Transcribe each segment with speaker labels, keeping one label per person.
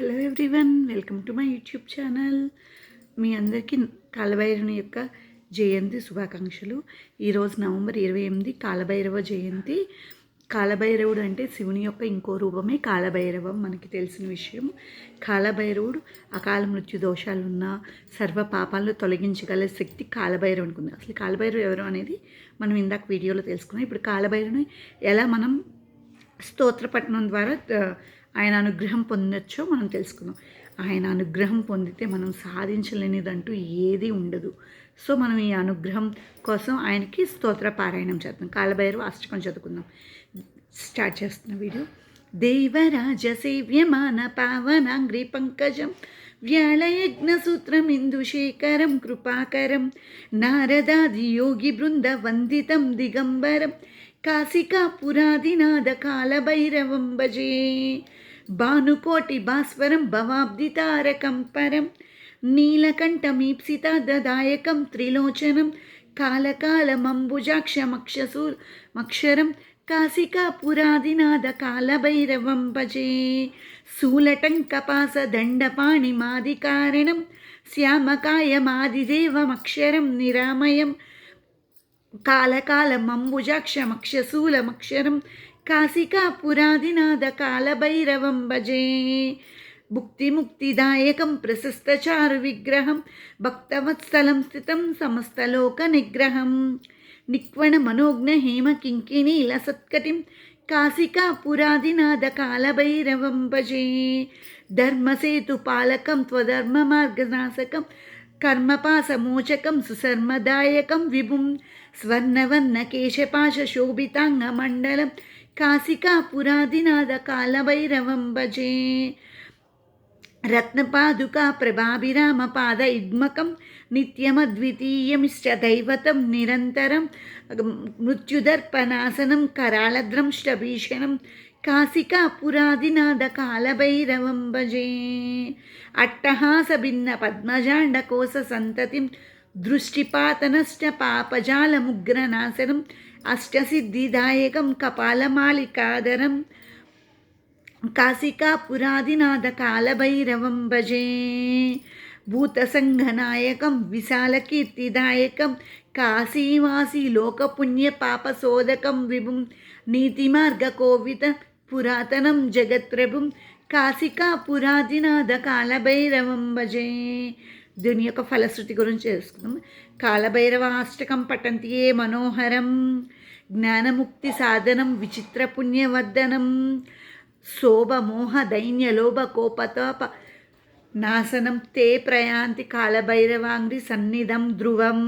Speaker 1: Hello everyone welcome to my YouTube channel మీ అందరికీ కాలభైరవుని యొక్క జయంతి శుభాకాంక్షలు. ఈరోజు నవంబర్ ఇరవై ఎనిమిది కాలభైరవ జయంతి. కాలభైరవుడు అంటే శివుని యొక్క ఇంకో రూపమే కాలభైరవం మనకి తెలిసిన విషయం. కాలభైరవుడు అకాల మృత్యు దోషాలున్న సర్వ పాపాలను తొలగించగల శక్తి కాలభైరవునికి ఉంది. అసలు కాలభైరవు ఎవరు అనేది మనం ఇందాక వీడియోలో తెలుసుకున్నాం. ఇప్పుడు కాలభైరవుని ఎలా మనం స్తోత్రపట్నం ద్వారా ఆయన అనుగ్రహం పొందొచ్చో మనం తెలుసుకుందాం. ఆయన అనుగ్రహం పొందితే మనం సాధించలేనిదంటూ ఏది ఉండదు. సో మనం ఈ అనుగ్రహం కోసం ఆయనకి స్తోత్ర పారాయణం చేద్దాం. కాలభైరవ అష్టకం చదువుకుందాం. స్టార్ట్ చేస్తున్న వీడియో. దేవరాజ సేవ్యమాన పావనాంగ్రి పంకజం వ్యాళయజ్ఞసూత్రం ఇందుశేఖరం కృపాకరం నారదాది యోగి బృంద వందితం దిగంబరం కాశికాపురాదినాథ కాలభైరవం భజే. భానుకోటి భాస్వరం భవాబ్ది తారకం పరం నీలకంఠమీప్సితాదాయకం త్రిలోచనం కాలకాలమంబుజాక్షమక్షసూ అక్షరం కాశికాపురాదినాథ కాలభైరవం భజే. శూలటం కపాస దండపాణి కారణం శ్యామకాయమాదిదేవమక్షరం నిరామయం కాలకాలమంబుజాక్షమక్షశూలమక్షరం కాశికాపురాదినాథ కాలభైరవం భజే భుక్తిముక్తిదాయకం ప్రశస్తచారు విగ్రహం భక్తవత్సలం స్థితం సమస్తలోక నిగ్రహం నిక్వణ మనోజ్ఞ హేమ కింకిణీల సత్కటిం కాశికాపురాదినాథ కాలభైరవం భజే ధర్మసేతు పాలకం త్వధర్మ మార్గనాశకం కర్మపాసమోచకం సుశర్మదాయకం విభుం స్వర్ణవర్ణ కేశపాశ శోభితాంగమండలం కాశికాపురాధినాథ కాలభైరవం భజే. రత్నపాదుకా ప్రభాభిరామ పాద యుగ్మకం నిత్యమద్వితీయమిష్ట దైవతం నిరంతరం. మృత్యుదర్పనాశనం కరాళద్రంష్టభీషణం. కాశికా పురాదినాద కాలభైరవం భజే. అట్టహాస భిన్న పద్మజాండ కోస సంతతిం. దృష్టిపాతనష్ట పాపజాలముగ్రనాశనం అష్టసిద్ధిదాయకం కపాలమాలికాదరం. కాశికా పురాదినాథ కాలభైరవం భజే. భూతసంఘనాయకం విశాలకీర్తిదాయకం కాశీవాసి లోకపుణ్య పాపశోధకం విభుం నీతిమార్గకోవిత పురాతనం జగత్ప్రభుం. కాశికా పురాదినాథ కాలభైరవం భజే. దీని యొక్క ఫలశ్రుతి గురించి తెలుసుకుందాం. కాలభైరవ అష్టకం పఠంతియే మనోహరం. జ్ఞానముక్తి సాధనం విచిత్ర పుణ్యవర్ధనం. శోభమోహ దైన్య లోభ కోపతాప నాశనం తే ప్రయాంతి కాలభైరవాంగ్రి సన్నిధం ధ్రువం.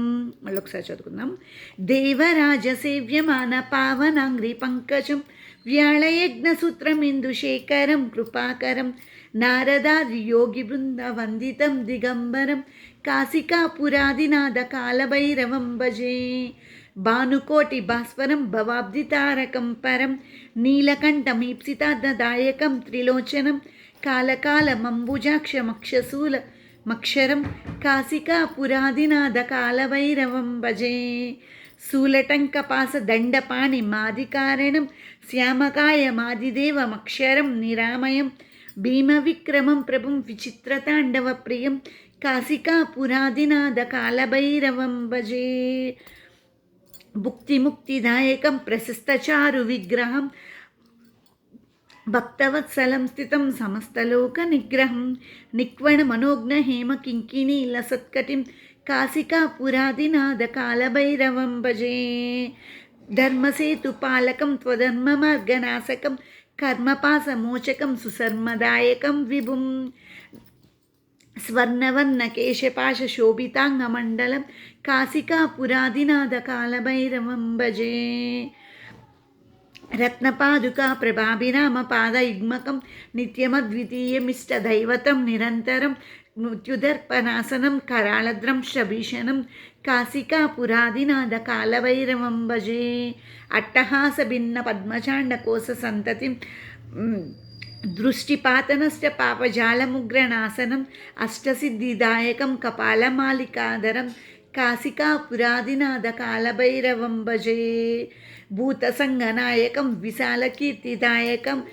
Speaker 1: మళ్ళీ ఒకసారి చదువుకుందాం. దేవరాజ సేవ్యమాన పావనాంగ్రి పంకజం. వ్యాళయజ్ఞసూత్రమిందుశేఖరం కృపాకరం నారదాది యోగి బృంద వందితం దిగంబరం కాశికాపురాదినాథ కాలభైరవం భజే భానుకోటి భాస్వరం భవాబ్దితారకం పరం నీలకంఠమీప్సితార్థదాయకం త్రిలోచనం కాలకాలమంబుజాక్షమక్షశూల మక్షరం కాశికాపురాదినాథ కాలభైరవం భజే శూలటంకపాస మాదికారణం శ్యామకాయ మాదిదేవమక్షరం నిరామయం భీమవిక్రమం ప్రభుం విచిత్రతాండవ ప్రియం కాశికా కాలభైరవం భజే భుక్తిముక్తిదాయకం ప్రశస్తచారు విగ్రహం భక్తవత్సలం స్థితం సమస్తలోక నిగ్రహం నిక్వణ మనోజ్ఞ హేమ కింకిణీ లసత్కటిం కాశికాపురాదినాథ కాలభైరవం భజే. ధర్మసేతు పాలకం త్వధర్మ మార్గనాశకం కర్మపాసమోచకం సుసర్మదాయకం విభుం. స్వర్ణవర్ణ కేశపాశ శోభితాంగమండలం రత్నపాదుకా ప్రభాభిరామ పాదయుగ్మకం నిత్యమద్వితీయమిష్ట దైవతం నిరంతరం మృత్యుదర్పనాసనం కరాళద్రం శభీషణం కాశికా పురాదినాద కాలవైరవం భజే అట్టహాస భిన్న పద్మచాండ కోస సంతతి దృష్టిపాతనశ్చ పాపజాలముగ్రనాశనం అష్టసిద్ధిదాయకం కపాలమాలికాదరం కాశికా పురాదినాథ కాలభైరవం భజే. భూతసంగనాయకం విశాలకీర్తిదాయకం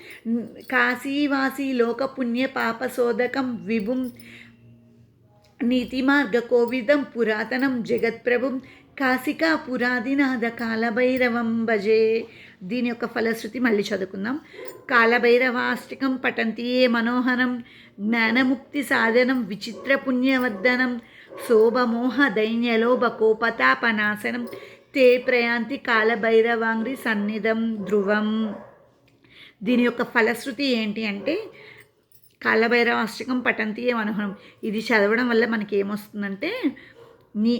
Speaker 1: కాశీవాసీ లోకపుణ్య పాపశోధకం విభుం నీతిమార్గకోవిదం పురాతనం జగత్ప్రభుం కాశికా పురాదినాథ కాలభైరవం భజే. దీని యొక్క ఫలశ్రుతి మళ్ళీ చదువుకుందాం. కాలభైరవాష్టికం పఠంతియే మనోహరం జ్ఞానముక్తి సాధనం విచిత్ర పుణ్యవర్ధనం శోభమోహ దైన్యలోభ కోపతాపనాశనం తే ప్రయాంతి కాలభైరవాంగ్రి సన్నిధం ధ్రువం. దీని యొక్క ఫలశ్రుతి ఏంటి అంటే కాలభైరవాష్టకం పఠంతియే మనోహరం ఇది చదవడం వల్ల మనకి ఏమొస్తుందంటే నీ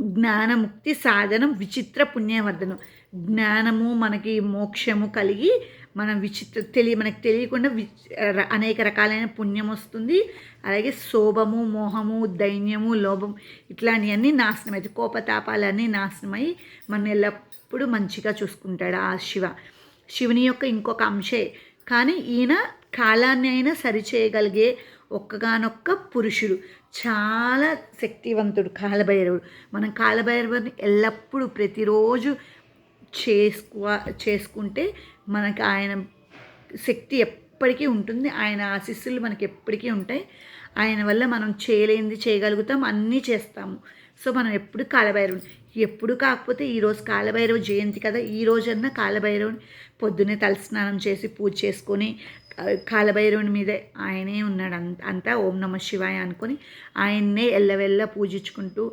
Speaker 1: జ్ఞానముక్తి సాధనం విచిత్ర పుణ్యవర్ధనం. జ్ఞానము మనకి మోక్షము కలిగి మనం విచిత్ర తెలియ మనకు తెలియకుండా వి అనేక రకాలైన పుణ్యం వస్తుంది. అలాగే శోభము మోహము దైన్యము లోభం ఇట్లాంటివన్నీ నాశనం అవుతాయి కోపతాపాలన్నీ నాశనమై మన ఎల్లప్పుడూ మంచిగా చూసుకుంటాడు ఆ శివ. శివుని యొక్క ఇంకొక అంశే. కానీ ఈయన కాలాన్ని అయినా సరిచేయగలిగే ఒక్కగానొక్క పురుషుడు. చాలా శక్తివంతుడు కాలభైరవుడు. మనం కాలభైరవుని ఎల్లప్పుడూ ప్రతిరోజు చేసుకో చేసుకుంటే మనకు ఆయన శక్తి ఎప్పటికీ ఉంటుంది. ఆయన ఆశీస్సులు మనకి ఎప్పటికీ ఉంటాయి. ఆయన వల్ల మనం చేయలేనిది చేయగలుగుతాం. అన్నీ చేస్తాము. సో మనం ఎప్పుడు కాలభైరవుని ఎప్పుడు కాకపోతే ఈరోజు కాలభైరవ జయంతి కదా. ఈ రోజన్నా కాలభైరవుని పొద్దున్నే తలస్నానం చేసి పూజ చేసుకొని కాలభైరవుని మీదే ఆయనే ఉన్నాడు అంత అంతా ఓం నమ శివాయ అనుకొని ఆయన్నే ఎల్లవెల్ల పూజించుకుంటూ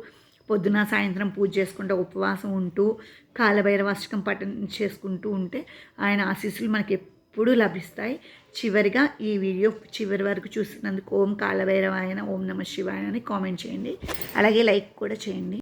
Speaker 1: పొద్దున సాయంత్రం పూజ చేసుకుంటూ ఉపవాసం ఉంటూ కాలభైరవాష్టకం పఠనం చేసుకుంటూ ఉంటే ఆయన ఆశీస్సులు మనకి ఎప్పుడూ లభిస్తాయి. చివరిగా ఈ వీడియో చివరి వరకు చూసినందుకు ఓం కాలభైరవాయన ఓం నమ శివాయ అని కామెంట్ చేయండి. అలాగే లైక్ కూడా చేయండి.